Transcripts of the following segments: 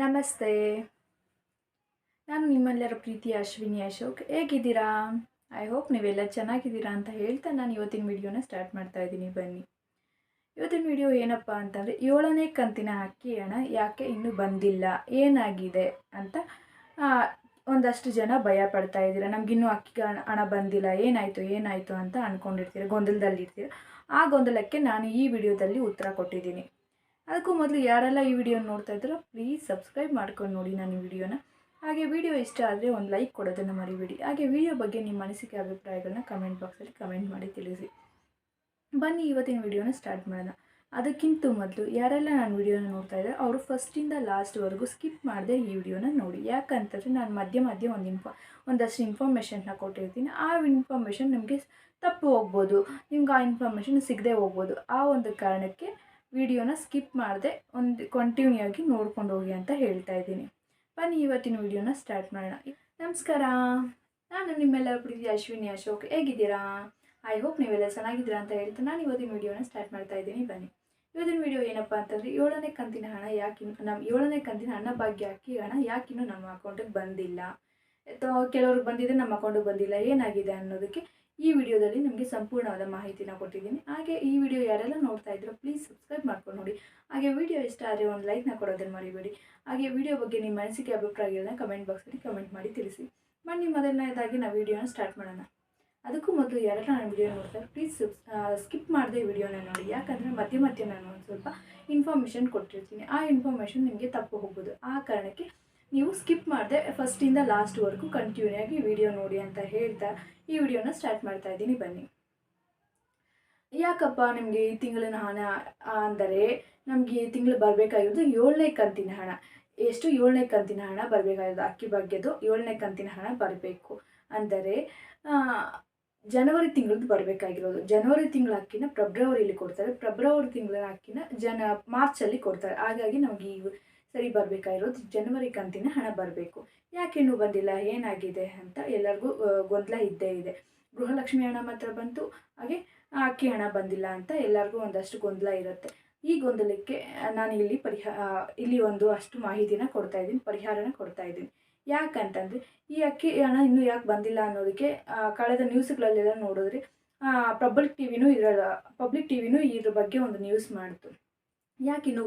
ನಮಸ್ತೆ. ನಾನು ನಿಮ್ಮೆಲ್ಲರ ಪ್ರೀತಿ ಅಶ್ವಿನಿ ಅಶೋಕ್. ಹೇಗಿದ್ದೀರಾ? ಐ ಹೋಪ್ ನೀವೆಲ್ಲ ಚೆನ್ನಾಗಿದ್ದೀರಾ ಅಂತ ಹೇಳ್ತಾ ನಾನು ಇವತ್ತಿನ ವಿಡಿಯೋನ ಸ್ಟಾರ್ಟ್ ಮಾಡ್ತಾ ಇದ್ದೀನಿ. ಬನ್ನಿ. ಇವತ್ತಿನ ವಿಡಿಯೋ ಏನಪ್ಪ ಅಂತಂದರೆ ಏಳನೇ ಕಂತಿನ ಅಕ್ಕಿ ಹಣ ಯಾಕೆ ಇನ್ನೂ ಬಂದಿಲ್ಲ? ಏನಾಗಿದೆ ಅಂತ ಒಂದಷ್ಟು ಜನ ಭಯ ಪಡ್ತಾ ಇದ್ದೀರ. ನಮಗಿನ್ನೂ ಅಕ್ಕಿ ಹಣ ಹಣ ಬಂದಿಲ್ಲ. ಏನಾಯಿತು ಏನಾಯಿತು ಅಂತ ಅಂದ್ಕೊಂಡಿರ್ತೀರ ಗೊಂದಲದಲ್ಲಿರ್ತೀರ. ಆ ಗೊಂದಲಕ್ಕೆ ನಾನು ಈ ವಿಡಿಯೋದಲ್ಲಿ ಉತ್ತರ ಕೊಟ್ಟಿದ್ದೀನಿ. ಅದಕ್ಕೂ ಮೊದಲು ಯಾರೆಲ್ಲ ಈ ವಿಡಿಯೋ ನೋಡ್ತಾ ಇದ್ದಾರೋ ಪ್ಲೀಸ್ ಸಬ್ಸ್ಕ್ರೈಬ್ ಮಾಡ್ಕೊಂಡು ನೋಡಿ ನಾನು ಈ ವಿಡಿಯೋನ. ಹಾಗೆ ವಿಡಿಯೋ ಇಷ್ಟ ಆದರೆ ಒಂದು ಲೈಕ್ ಕೊಡೋದನ್ನು ಮರಿಬೇಡಿ. ಹಾಗೆ ವಿಡಿಯೋ ಬಗ್ಗೆ ನಿಮ್ಮ ಅನಿಸಿಕೆ ಅಭಿಪ್ರಾಯಗಳನ್ನ ಕಮೆಂಟ್ ಬಾಕ್ಸಲ್ಲಿ ಕಮೆಂಟ್ ಮಾಡಿ ತಿಳಿಸಿ. ಬನ್ನಿ ಇವತ್ತಿನ ವಿಡಿಯೋನ ಸ್ಟಾರ್ಟ್ ಮಾಡೋಣ. ಅದಕ್ಕಿಂತ ಮೊದಲು ಯಾರೆಲ್ಲ ನಾನು ವಿಡಿಯೋನ ನೋಡ್ತಾ ಇದ್ದಾರೆ ಅವರು ಫಸ್ಟಿಂದ ಲಾಸ್ಟ್ವರೆಗೂ ಸ್ಕಿಪ್ ಮಾಡದೆ ಈ ವಿಡಿಯೋನ ನೋಡಿ. ಯಾಕಂತಂದರೆ ನಾನು ಮಧ್ಯ ಮಧ್ಯ ಒಂದು ಇನ್ಫಾ ಒಂದಷ್ಟು ಇನ್ಫಾರ್ಮೇಷನ್ನ ಕೊಟ್ಟಿರ್ತೀನಿ. ಆ ಇನ್ಫಾರ್ಮೇಷನ್ ನಿಮಗೆ ತಪ್ಪು ಹೋಗ್ಬೋದು. ನಿಮ್ಗೆ ಆ ಇನ್ಫಾರ್ಮೇಷನ್ ಸಿಗದೆ ಹೋಗ್ಬೋದು. ಆ ಒಂದು ಕಾರಣಕ್ಕೆ ವಿಡಿಯೋನ ಸ್ಕಿಪ್ ಮಾಡದೆ ಒಂದು ಕಂಟಿನ್ಯೂ ಆಗಿ ನೋಡ್ಕೊಂಡು ಹೋಗಿ ಅಂತ ಹೇಳ್ತಾ ಇದ್ದೀನಿ. ಬನ್ನಿ, ಇವತ್ತಿನ ವಿಡಿಯೋನ ಸ್ಟಾರ್ಟ್ ಮಾಡೋಣ. ನಮಸ್ಕಾರ. ನಾನು ನಿಮ್ಮೆಲ್ಲರ ಪ್ರೀತಿ ಅಶ್ವಿನಿ, ಅಶೋಕ್. ಹೇಗಿದ್ದೀರಾ? ಐ ಹೋಪ್ ನೀವೆಲ್ಲ ಚೆನ್ನಾಗಿದ್ದೀರಾ ಅಂತ ಹೇಳ್ತಾ ನಾನು ಇವತ್ತಿನ ವಿಡಿಯೋನ ಸ್ಟಾರ್ಟ್ ಮಾಡ್ತಾ ಇದ್ದೀನಿ. ಬನ್ನಿ. ಇವತ್ತಿನ ವಿಡಿಯೋ ಏನಪ್ಪ ಅಂತಂದರೆ, ಏಳನೇ ಕಂತಿನ ಹಣ ಯಾಕಿನ್ನು ನಮ್ಮ ಏಳನೇ ಕಂತಿನ ಹಣ ಭಾಗ್ಯ ಅಕ್ಕಿ ಹಣ ಯಾಕಿನ್ನೂ ನಮ್ಮ ಅಕೌಂಟಿಗೆ ಬಂದಿಲ್ಲ? ಅಥವಾ ಕೆಲವ್ರಿಗೆ ಬಂದಿದೆ ನಮ್ಮ ಅಕೌಂಟಿಗೆ ಬಂದಿಲ್ಲ, ಏನಾಗಿದೆ ಅನ್ನೋದಕ್ಕೆ ಈ ವಿಡಿಯೋದಲ್ಲಿ ನಿಮಗೆ ಸಂಪೂರ್ಣವಾದ ಮಾಹಿತಿನ ಕೊಟ್ಟಿದ್ದೀನಿ. ಹಾಗೆ ಈ ವಿಡಿಯೋ ಯಾರೆಲ್ಲ ನೋಡ್ತಾ ಇದ್ರು ಪ್ಲೀಸ್ ಸಬ್ಸ್ಕ್ರೈಬ್ ಮಾಡ್ಕೊಂಡು ನೋಡಿ. ಹಾಗೆ ವಿಡಿಯೋ ಇಷ್ಟ ಆದರೆ ಒಂದು ಲೈಕ್ನ ಕೊಡೋದನ್ನು ಮರಿಬೇಡಿ. ಹಾಗೆ ವಿಡಿಯೋ ಬಗ್ಗೆ ನಿಮ್ಮ ಅನಿಸಿಕೆ ಅಭಿಪ್ರಾಯಗಳನ್ನ ಕಮೆಂಟ್ ಬಾಕ್ಸಲ್ಲಿ ಕಮೆಂಟ್ ಮಾಡಿ ತಿಳಿಸಿ. ಬನ್ನಿ ಮೊದಲನೇದಾಗಿ ನಾವು ವಿಡಿಯೋನ ಸ್ಟಾರ್ಟ್ ಮಾಡೋಣ. ಅದಕ್ಕೂ ಮೊದಲು ಯಾರೆಲ್ಲ ನಾನು ವಿಡಿಯೋ ನೋಡ್ತಾರೆ ಪ್ಲೀಸ್ ಸ್ಕಿಪ್ ಮಾಡದೆ ವಿಡಿಯೋನ ನೋಡಿ. ಯಾಕಂದರೆ ಮಧ್ಯ ಮಧ್ಯ ನಾನು ಒಂದು ಸ್ವಲ್ಪ ಇನ್ಫಾರ್ಮೇಷನ್ ಕೊಟ್ಟಿರ್ತೀನಿ. ಆ ಇನ್ಫಾರ್ಮೇಷನ್ ನಿಮಗೆ ತಪ್ಪು ಹೋಗ್ಬೋದು. ಆ ಕಾರಣಕ್ಕೆ ನೀವು ಸ್ಕಿಪ್ ಮಾಡಿದೆ ಫಸ್ಟಿಂದ ಲಾಸ್ಟ್ವರೆಗೂ ಕಂಟಿನ್ಯೂ ಆಗಿ ವಿಡಿಯೋ ನೋಡಿ ಅಂತ ಹೇಳ್ತಾ ಈ ವಿಡಿಯೋನ ಸ್ಟಾರ್ಟ್ ಮಾಡ್ತಾ ಇದ್ದೀನಿ, ಬನ್ನಿ. ಯಾಕಪ್ಪ ನಿಮಗೆ ಈ ತಿಂಗಳಿನ ಹಣ ಅಂದರೆ ನಮಗೆ ಈ ತಿಂಗಳು ಬರಬೇಕಾಗಿರೋದು ಏಳನೇ ಕಂತಿನ ಹಣ. ಎಷ್ಟು ಏಳನೇ ಕಂತಿನ ಹಣ ಬರಬೇಕಾಗಿರೋದು? ಅಕ್ಕಿ ಬಗ್ಗೆದು ಏಳನೇ ಕಂತಿನ ಹಣ ಬರಬೇಕು. ಅಂದರೆ ಜನವರಿ ತಿಂಗಳದ್ದು ಬರಬೇಕಾಗಿರೋದು. ಜನವರಿ ತಿಂಗಳ ಅಕ್ಕಿನ ಫೆಬ್ರವರಿಯಲ್ಲಿ ಕೊಡ್ತಾರೆ. ಫೆಬ್ರವರಿ ತಿಂಗಳ ಅಕ್ಕಿನ ಜನ ಮಾರ್ಚಲ್ಲಿ ಕೊಡ್ತಾರೆ. ಹಾಗಾಗಿ ನಮಗೆ ಈ ಸರಿ ಬರಬೇಕಾಗಿರೋದು ಜನವರಿ ಕಂತಿನ ಹಣ ಬರಬೇಕು. ಯಾಕೆ ಇನ್ನೂ ಬಂದಿಲ್ಲ? ಏನಾಗಿದೆ ಅಂತ ಎಲ್ಲರಿಗೂ ಗೊಂದಲ ಇದ್ದೇ ಇದೆ. ಗೃಹಲಕ್ಷ್ಮಿ ಹಣ ಮಾತ್ರ ಬಂತು. ಹಾಗೆ ಅಕ್ಕಿ ಹಣ ಬಂದಿಲ್ಲ ಅಂತ ಎಲ್ಲರಿಗೂ ಒಂದಷ್ಟು ಗೊಂದಲ ಇರುತ್ತೆ. ಈ ಗೊಂದಲಕ್ಕೆ ನಾನು ಇಲ್ಲಿ ಪರಿಹಾರ ಇಲ್ಲಿ ಒಂದು ಅಷ್ಟು ಮಾಹಿತಿನ ಕೊಡ್ತಾ ಇದ್ದೀನಿ, ಪರಿಹಾರನ ಕೊಡ್ತಾ ಇದ್ದೀನಿ. ಯಾಕಂತಂದರೆ, ಈ ಅಕ್ಕಿ ಹಣ ಇನ್ನೂ ಯಾಕೆ ಬಂದಿಲ್ಲ ಅನ್ನೋದಕ್ಕೆ ಕಳೆದ ನ್ಯೂಸ್ಗಳಲ್ಲೆಲ್ಲ ನೋಡಿದ್ರೆ ಪಬ್ಲಿಕ್ ಟಿ ವಿನೂ ಇದರ ಪಬ್ಲಿಕ್ ಟಿ ವಿನೂ ಇದ್ರ ಬಗ್ಗೆ ಒಂದು ನ್ಯೂಸ್ ಮಾಡಿತು. ಯಾಕೆ ಇನ್ನೂ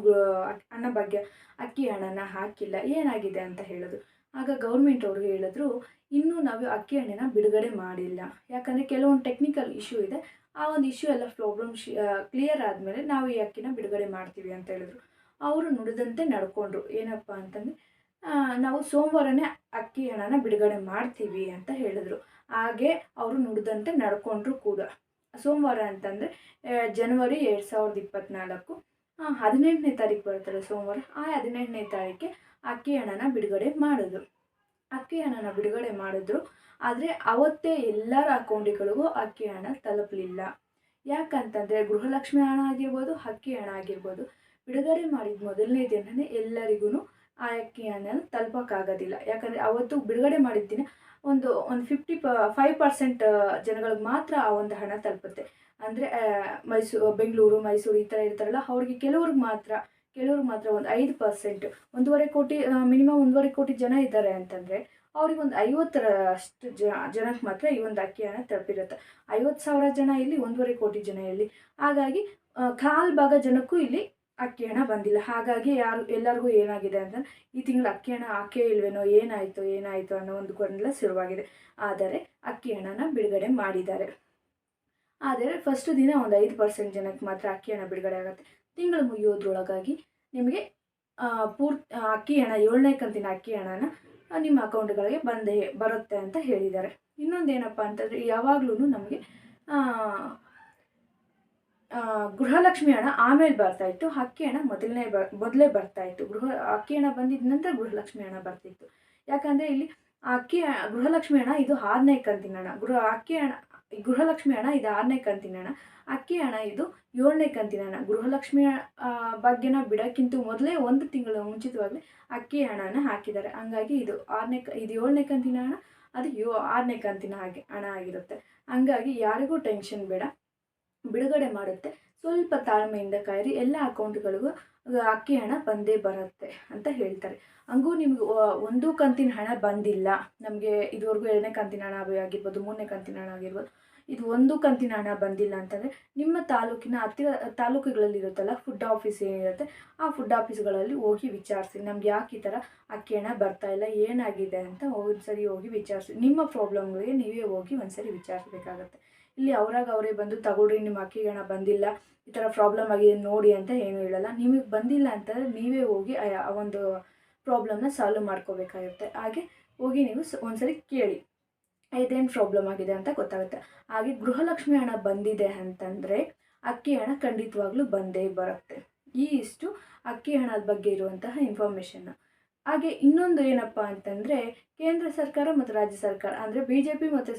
ಅನ್ನ ಹಣ ಬಗ್ಗೆ ಅಕ್ಕಿ ಹಣನ ಹಾಕಿಲ್ಲ? ಏನಾಗಿದೆ ಅಂತ ಹೇಳಿದ್ರು ಆಗ ಗೌರ್ಮೆಂಟ್ ಅವರು ಹೇಳಿದ್ರು, ಇನ್ನೂ ನಾವು ಅಕ್ಕಿ ಹಣ್ಣಿನ ಬಿಡುಗಡೆ ಮಾಡಿಲ್ಲ. ಯಾಕಂದರೆ ಕೆಲವೊಂದು ಟೆಕ್ನಿಕಲ್ ಇಶ್ಯೂ ಇದೆ. ಆ ಒಂದು ಇಶ್ಯೂ ಎಲ್ಲ ಪ್ರಾಬ್ಲಮ್ ಕ್ಲಿಯರ್ ಆದಮೇಲೆ ನಾವು ಈ ಅಕ್ಕಿನ ಬಿಡುಗಡೆ ಮಾಡ್ತೀವಿ ಅಂತ ಹೇಳಿದ್ರು. ಅವರು ನುಡಿದಂತೆ ನಡ್ಕೊಂಡ್ರು. ಏನಪ್ಪ ಅಂತಂದರೆ ನಾವು ಸೋಮವಾರನೇ ಅಕ್ಕಿ ಹಣನ ಬಿಡುಗಡೆ ಮಾಡ್ತೀವಿ ಅಂತ ಹೇಳಿದ್ರು. ಹಾಗೆ ಅವರು ನುಡಿದಂತೆ ನಡ್ಕೊಂಡ್ರು ಕೂಡ. ಸೋಮವಾರ ಅಂತಂದರೆ ಜನವರಿ ಎರಡು ಸಾವಿರದ ಇಪ್ಪತ್ತ್ನಾಲ್ಕು ಹದಿನೆಂಟನೇ ತಾರೀಕು ಬರ್ತದೆ ಸೋಮವಾರ, ಆ ಹದಿನೆಂಟನೇ ತಾರೀಕಿಗೆ ಅಕ್ಕಿ ಹಣನ ಬಿಡುಗಡೆ ಮಾಡಿದ್ರು ಅಕ್ಕಿ ಹಣನ ಬಿಡುಗಡೆ ಮಾಡಿದ್ರು, ಆದರೆ ಅವತ್ತೇ ಎಲ್ಲರ ಅಕೌಂಟ್ಗಳಿಗೂ ಅಕ್ಕಿ ಹಣ ತಲುಪಲಿಲ್ಲ. ಯಾಕಂತಂದರೆ ಗೃಹಲಕ್ಷ್ಮಿ ಹಣ ಆಗಿರ್ಬೋದು, ಅಕ್ಕಿ ಹಣ ಆಗಿರ್ಬೋದು, ಬಿಡುಗಡೆ ಮಾಡಿದ ಮೊದಲನೇ ದಿನವೇ ಎಲ್ಲರಿಗೂ ಆ ಅಕ್ಕಿ ಹಣ ತಲುಪೋಕ್ಕಾಗೋದಿಲ್ಲ. ಯಾಕಂದರೆ ಅವತ್ತು ಬಿಡುಗಡೆ ಮಾಡಿದ್ದೀನಿ ದಿನ ಒಂದು ಒಂದು ಫಿಫ್ಟಿ ಪ ಫೈವ್ ಪರ್ಸೆಂಟ್ ಜನಗಳಿಗೆ ಮಾತ್ರ ಆ ಒಂದು ಹಣ ತಲುಪುತ್ತೆ. ಅಂದರೆ ಮೈಸೂರು, ಬೆಂಗಳೂರು, ಮೈಸೂರು ಈ ಥರ ಇರ್ತಾರಲ್ಲ, ಅವ್ರಿಗೆ ಕೆಲವ್ರಿಗೆ ಮಾತ್ರ ಕೆಲವ್ರಿಗೆ ಮಾತ್ರ ಒಂದು ಐದು ಪರ್ಸೆಂಟ್ ಒಂದೂವರೆ ಕೋಟಿ ಮಿನಿಮಮ್ ಒಂದೂವರೆ ಕೋಟಿ ಜನ ಇದ್ದಾರೆ ಅಂತಂದರೆ ಅವ್ರಿಗೆ ಒಂದು ಐವತ್ತರ ಅಷ್ಟು ಜ, ಜನಕ್ಕೆ ಮಾತ್ರ ಈ ಒಂದು ಅಕ್ಕಿ ಹಣ ತಲುಪಿರುತ್ತೆ. ಐವತ್ತು ಸಾವಿರ ಜನ ಇಲ್ಲಿ, ಒಂದೂವರೆ ಕೋಟಿ ಜನ ಇಲ್ಲಿ. ಹಾಗಾಗಿ ಕಾಲ್ ಭಾಗ ಜನಕ್ಕೂ ಇಲ್ಲಿ ಅಕ್ಕಿ ಹಣ ಬಂದಿಲ್ಲ. ಹಾಗಾಗಿ ಯಾರು, ಎಲ್ಲರಿಗೂ ಏನಾಗಿದೆ ಅಂತ ಈ ತಿಂಗಳು ಅಕ್ಕಿ ಹಣ ಹಾಕೇ ಇಲ್ವೇನೋ, ಏನಾಯಿತು ಏನಾಯಿತು ಅನ್ನೋ ಒಂದು ಗೊಂದಲ ಶುರುವಾಗಿದೆ. ಆದರೆ ಅಕ್ಕಿ ಹಣನ ಬಿಡುಗಡೆ ಮಾಡಿದ್ದಾರೆ. ಆದರೆ ಫಸ್ಟ್ ದಿನ ಒಂದು ಐದು ಪರ್ಸೆಂಟ್ ಜನಕ್ಕೆ ಮಾತ್ರ ಅಕ್ಕಿ ಹಣ ಬಿಡುಗಡೆ ಆಗುತ್ತೆ. ತಿಂಗಳು ಮುಗಿಯೋದ್ರೊಳಗಾಗಿ ನಿಮಗೆ ಪೂರ್ತಿ ಅಕ್ಕಿ ಹಣ ಏಳನೇ ಕಂತಿನ ಅಕ್ಕಿ ಹಣನ ನಿಮ್ಮ ಅಕೌಂಟ್ಗಳಿಗೆ ಬಂದೇ, ಬರುತ್ತೆ ಅಂತ ಹೇಳಿದ್ದಾರೆ. ಇನ್ನೊಂದೇನಪ್ಪ ಅಂತಂದರೆ ಯಾವಾಗಲೂ ನಮಗೆ ಗೃಹಲಕ್ಷ್ಮಿ ಹಣ ಆಮೇಲೆ ಬರ್ತಾ ಇತ್ತು. ಅಕ್ಕಿ ಹಣ ಮೊದಲನೇ ಬ, ಮೊದಲೇ ಬರ್ತಾ ಇತ್ತು. ಗೃಹ ಅಕ್ಕಿ ಹಣ ಬಂದಿದ್ದ ನಂತರ ಗೃಹಲಕ್ಷ್ಮಿ ಹಣ ಬರ್ತಿತ್ತು. ಯಾಕಂದರೆ ಇಲ್ಲಿ ಅಕ್ಕಿ ಗೃಹಲಕ್ಷ್ಮಿ ಹಣ ಇದು ಆರನೇ ಕಂತಿನ ಹಣ. ಗೃಹ ಅಕ್ಕಿ ಹಣ, ಗೃಹಲಕ್ಷ್ಮಿ ಹಣ ಇದು ಆರನೇ ಕಂತಿನ ಹಣ. ಅಕ್ಕಿ ಹಣ ಇದು ಏಳನೇ ಕಂತಿನ ಹಣ. ಗೃಹಲಕ್ಷ್ಮಿ ಬಗ್ಗೆನ ಬಿಡೋಕ್ಕಿಂತ ಮೊದಲೇ ಒಂದು ತಿಂಗಳ ಮುಂಚಿತವಾಗಲೇ ಅಕ್ಕಿ ಹಣನ ಹಾಕಿದ್ದಾರೆ. ಹಂಗಾಗಿ ಇದು ಆರನೇ ಇದು ಏಳನೇ ಕಂತಿನ ಹಣ. ಅದು ಯೋ, ಆರನೇ ಕಂತಿನ ಹಾಗೆ ಹಣ ಆಗಿರುತ್ತೆ. ಹಂಗಾಗಿ ಯಾರಿಗೂ ಟೆನ್ಷನ್ ಬೇಡ. ಬಿಡುಗಡೆ ಮಾಡುತ್ತೆ. ಸ್ವಲ್ಪ ತಾಳ್ಮೆಯಿಂದ ಕಾಯಿರಿ ಎಲ್ಲ ಅಕೌಂಟ್ಗಳಿಗೂ ಅಕ್ಕಿ ಹಣ ಬಂದೇ ಬರುತ್ತೆ ಅಂತ ಹೇಳ್ತಾರೆ. ಹಂಗೂ ನಿಮ್ಗೆ ಒಂದು ಕಂತಿನ ಹಣ ಬಂದಿಲ್ಲ. ನಮಗೆ ಇದುವರೆಗೂ ಎರಡನೇ ಕಂತಿನ ಹಣ ಆಗಿರ್ಬೋದು, ಮೂರನೇ ಕಂತಿನ ಹಣ ಆಗಿರ್ಬೋದು, ಇದು ಒಂದು ಕಂತಿನ ಹಣ ಬಂದಿಲ್ಲ ಅಂತಂದರೆ ನಿಮ್ಮ ತಾಲೂಕಿನ ಹತ್ತಿರ, ತಾಲೂಕುಗಳಲ್ಲಿ ಇರುತ್ತಲ್ಲ ಫುಡ್ ಆಫೀಸ್ ಏನಿರುತ್ತೆ, ಆ ಫುಡ್ ಆಫೀಸ್ಗಳಲ್ಲಿ ಹೋಗಿ ವಿಚಾರಿಸಿ. ನಮ್ಗೆ ಯಾಕೆ ಈ ಥರ ಅಕ್ಕಿ ಹಣ ಬರ್ತಾ ಇಲ್ಲ, ಏನಾಗಿದೆ ಅಂತ ಒಂದ್ಸರಿ ಹೋಗಿ ವಿಚಾರಿಸಿ. ನಿಮ್ಮ ಪ್ರಾಬ್ಲಮ್ಗಳಿಗೆ ನೀವೇ ಹೋಗಿ ಒಂದ್ಸರಿ ವಿಚಾರಿಸ್ಬೇಕಾಗತ್ತೆ. ಇಲ್ಲಿ ಅವ್ರಾಗ ಅವರೇ ಬಂದು ತಗೊಳ್ರಿ, ನಿಮ್ಮ ಅಕ್ಕಿ ಹಣ ಬಂದಿಲ್ಲ, ಈ ಥರ ಪ್ರಾಬ್ಲಮ್ ಆಗಿದೆ ನೋಡಿ ಅಂತ ಏನು ಹೇಳಲ್ಲ. ನಿಮಗೆ ಬಂದಿಲ್ಲ ಅಂತಂದರೆ ನೀವೇ ಹೋಗಿ ಆ ಒಂದು ಪ್ರಾಬ್ಲಮ್ನ ಸಾಲ್ವ್ ಮಾಡ್ಕೋಬೇಕಾಗಿರುತ್ತೆ ಹಾಗೆ ಹೋಗಿ ನೀವು ಒಂದ್ಸರಿ ಕೇಳಿ. ಇದೇನು ಪ್ರಾಬ್ಲಮ್ ಆಗಿದೆ ಅಂತ ಗೊತ್ತಾಗುತ್ತೆ. ಹಾಗೆ ಗೃಹಲಕ್ಷ್ಮಿ ಹಣ ಬಂದಿದೆ ಅಂತಂದರೆ ಅಕ್ಕಿ ಹಣ ಖಂಡಿತವಾಗ್ಲೂ ಬಂದೇ ಬರುತ್ತೆ. ಈ ಇಷ್ಟು ಅಕ್ಕಿ ಹಣದ ಬಗ್ಗೆ ಇರುವಂತಹ ಇನ್ಫಾರ್ಮೇಷನ್ನ ಹಾಗೆ ಇನ್ನೊಂದು ಏನಪ್ಪ ಅಂತಂದರೆ ಕೇಂದ್ರ ಸರ್ಕಾರ ಮತ್ತು ರಾಜ್ಯ ಸರ್ಕಾರ, ಅಂದರೆ ಬಿ ಜೆ ಪಿ ಮತ್ತು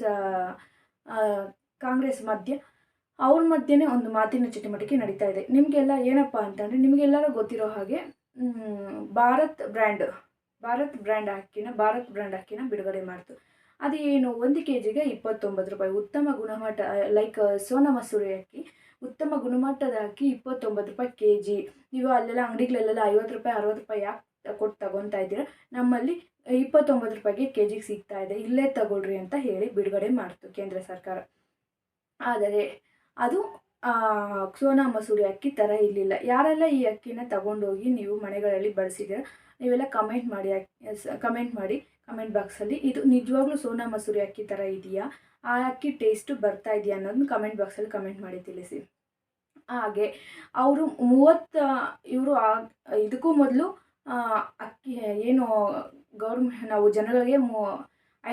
ಕಾಂಗ್ರೆಸ್ ಮಧ್ಯ, ಅವ್ರ ಮಧ್ಯೆನೇ ಒಂದು ಮಾತಿನ ಚಟುವಟಿಕೆ ನಡೀತಾ ಇದೆ. ನಿಮಗೆಲ್ಲ ಏನಪ್ಪ ಅಂತಂದರೆ, ನಿಮಗೆಲ್ಲರೂ ಗೊತ್ತಿರೋ ಹಾಗೆ ಭಾರತ್ ಬ್ರ್ಯಾಂಡ್ ಭಾರತ್ ಬ್ರ್ಯಾಂಡ್ ಅಕ್ಕಿನ ಭಾರತ್ ಬ್ರ್ಯಾಂಡ್ ಅಕ್ಕಿನ ಬಿಡುಗಡೆ ಮಾಡ್ತು. ಅದು ಏನು ಒಂದು ಕೆ ಜಿಗೆ ಇಪ್ಪತ್ತೊಂಬತ್ತು ರೂಪಾಯಿ. ಉತ್ತಮ ಗುಣಮಟ್ಟ ಲೈಕ್ ಸೋನಾ ಮಸೂರಿ ಅಕ್ಕಿ ಉತ್ತಮ ಗುಣಮಟ್ಟದ ಅಕ್ಕಿ ಇಪ್ಪತ್ತೊಂಬತ್ತು ರೂಪಾಯಿ ಕೆ ಜಿ ನೀವು ಅಲ್ಲೆಲ್ಲ ಅಂಗಡಿಗಳಲ್ಲೆಲ್ಲ ಐವತ್ತು ರೂಪಾಯಿ, ಅರವತ್ತು ರೂಪಾಯಿ ಯಾಕೆ ಕೊಟ್ಟು ತಗೊತಾ ಇದ್ದೀರಾ. ನಮ್ಮಲ್ಲಿ ಇಪ್ಪತ್ತೊಂಬತ್ತು ರೂಪಾಯಿಗೆ ಕೆ ಜಿಗೆ ಸಿಗ್ತಾ ಇದೆ. ಇಲ್ಲೇ ತಗೊಳ್ರಿ ಅಂತ ಹೇಳಿ ಬಿಡುಗಡೆ ಮಾಡ್ತು ಕೇಂದ್ರ ಸರ್ಕಾರ. ಆದರೆ ಅದು ಸೋನಾ ಮಸೂರಿ ಅಕ್ಕಿ ಥರ ಇರಲಿಲ್ಲ. ಯಾರೆಲ್ಲ ಈ ಅಕ್ಕಿನ ತಗೊಂಡೋಗಿ ನೀವು ಮನೆಗಳಲ್ಲಿ ಬಳಸಿದ್ದೀರ ನೀವೆಲ್ಲ ಕಮೆಂಟ್ ಮಾಡಿ ಕಮೆಂಟ್ ಮಾಡಿ ಕಮೆಂಟ್ ಬಾಕ್ಸಲ್ಲಿ ಇದು ನಿಜವಾಗ್ಲೂ ಸೋನಾ ಮಸೂರಿ ಅಕ್ಕಿ ಥರ ಇದೆಯಾ? ಆ ಅಕ್ಕಿ ಟೇಸ್ಟು ಬರ್ತಾ ಇದೆಯಾ ಅನ್ನೋದನ್ನ ಕಮೆಂಟ್ ಬಾಕ್ಸಲ್ಲಿ ಕಮೆಂಟ್ ಮಾಡಿ ತಿಳಿಸಿ. ಹಾಗೆ, ಅವರು ಮೂವತ್ತು, ಇವರು ಇದಕ್ಕೂ ಮೊದಲು ಅಕ್ಕಿ, ಏನು ಗೌರ್ಮೆಂಟ್ ನಾವು ಜನಗಳಿಗೆ ಮೂ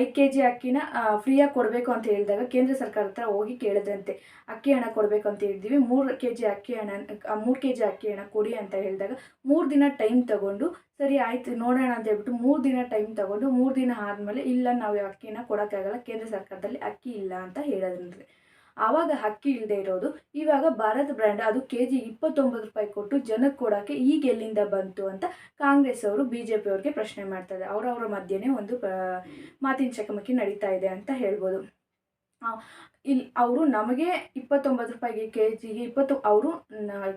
ಐದು ಕೆ ಜಿ ಅಕ್ಕಿನ ಫ್ರೀಯಾಗಿ ಕೊಡಬೇಕು ಅಂತ ಹೇಳಿದಾಗ ಕೇಂದ್ರ ಸರ್ಕಾರ ಹತ್ರ ಹೋಗಿ ಕೇಳಿದ್ರಂತೆ. ಅಕ್ಕಿ ಹಣ ಕೊಡಬೇಕು ಅಂತ ಹೇಳಿದ್ವಿ ಮೂರು ಕೆ ಜಿ ಅಕ್ಕಿ ಹಣ ಮೂರು ಕೆ ಜಿ ಅಕ್ಕಿ ಹಣ ಕೊಡಿ ಅಂತ ಹೇಳಿದಾಗ ಮೂರು ದಿನ ಟೈಮ್ ತಗೊಂಡು, ಸರಿ ಆಯ್ತು ನೋಡೋಣ ಅಂತ ಹೇಳ್ಬಿಟ್ಟು ಮೂರು ದಿನ ಟೈಮ್ ತಗೊಂಡು ಮೂರು ದಿನ ಆದಮೇಲೆ ಇಲ್ಲ, ನಾವು ಅಕ್ಕಿನ ಕೊಡೋಕ್ಕಾಗಲ್ಲ, ಕೇಂದ್ರ ಸರ್ಕಾರದಲ್ಲಿ ಅಕ್ಕಿ ಇಲ್ಲ ಅಂತ ಹೇಳಿದ್ರಂತೆ. ಆವಾಗ ಅಕ್ಕಿ ಇಲ್ಲದೆ ಇರೋದು. ಇವಾಗ ಭಾರತ್ ಬ್ರ್ಯಾಂಡ್ ಅದು ಕೆ ಜಿ ಇಪ್ಪತ್ತೊಂಬತ್ತು ರೂಪಾಯಿ ಕೊಟ್ಟು ಜನಕ್ಕೆ ಕೊಡೋಕ್ಕೆ ಈಗ ಎಲ್ಲಿಂದ ಬಂತು ಅಂತ ಕಾಂಗ್ರೆಸ್ ಅವರು ಬಿ ಜೆ ಪಿಯವ್ರಿಗೆ ಪ್ರಶ್ನೆ ಮಾಡ್ತಾರೆ. ಅವರವರ ಮಧ್ಯೆನೇ ಒಂದು ಮಾತಿನ ಚಕಮಕಿ ನಡೀತಾ ಇದೆ ಅಂತ ಹೇಳ್ಬೋದು. ಇಲ್ಲಿ ಅವರು ನಮಗೆ ಇಪ್ಪತ್ತೊಂಬತ್ತು ರೂಪಾಯಿಗೆ ಕೆ ಜಿಗೆ ಇಪ್ಪತ್ತು, ಅವರು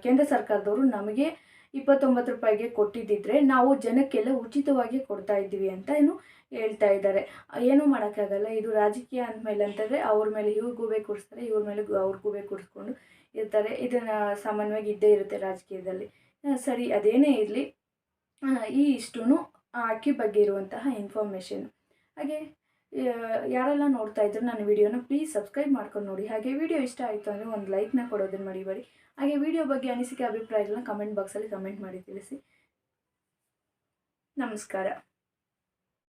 ಕೇಂದ್ರ ಸರ್ಕಾರದವರು ನಮಗೆ ಇಪ್ಪತ್ತೊಂಬತ್ತು ರೂಪಾಯಿಗೆ ಕೊಟ್ಟಿದ್ದಿದ್ರೆ ನಾವು ಜನಕ್ಕೆಲ್ಲ ಉಚಿತವಾಗಿ ಕೊಡ್ತಾ ಇದ್ದೀವಿ ಅಂತ ಏನು ಹೇಳ್ತಾ ಇದ್ದಾರೆ. ಏನೂ ಮಾಡೋಕ್ಕಾಗಲ್ಲ ಇದು ರಾಜಕೀಯ ಅಂದಮೇಲೆ ಅಂತಂದರೆ ಅವ್ರ ಮೇಲೆ ಇವ್ರು ಗೂಬೆ ಕೂರಿಸ್ತಾರೆ, ಇವ್ರ ಮೇಲೆ ಅವ್ರ ಗೂಬೆ ಕೂರಿಸ್ಕೊಂಡು ಇರ್ತಾರೆ. ಇದನ್ನು ಸಾಮಾನ್ಯವಾಗಿ ಇದ್ದೇ ಇರುತ್ತೆ ರಾಜಕೀಯದಲ್ಲಿ. ಸರಿ, ಅದೇನೇ ಇರಲಿ. ಈ ಇಷ್ಟೂ ಅಕ್ಕಿ ಬಗ್ಗೆ ಇರುವಂತಹ ಇನ್ಫಾರ್ಮೇಷನ್ ಹಾಗೆ ಯಾರೆಲ್ಲ ನೋಡ್ತಾ ಇದ್ರು ನನ್ನ ವಿಡಿಯೋನ ಪ್ಲೀಸ್ ಸಬ್ಸ್ಕ್ರೈಬ್ ಮಾಡ್ಕೊಂಡು ನೋಡಿ. ಹಾಗೆ ವಿಡಿಯೋ ಇಷ್ಟ ಆಯಿತು ಅಂದರೆ ಒಂದು ಲೈಕ್ನ ಕೊಡೋದನ್ನು ಮರಿಬೇಡಿ ಹಾಗೆ ವಿಡಿಯೋ ಬಗ್ಗೆ ಅನಿಸಿಕೆ, ಅಭಿಪ್ರಾಯಗಳನ್ನ ಕಮೆಂಟ್ ಬಾಕ್ಸಲ್ಲಿ ಕಮೆಂಟ್ ಮಾಡಿ ತಿಳಿಸಿ. ನಮಸ್ಕಾರ.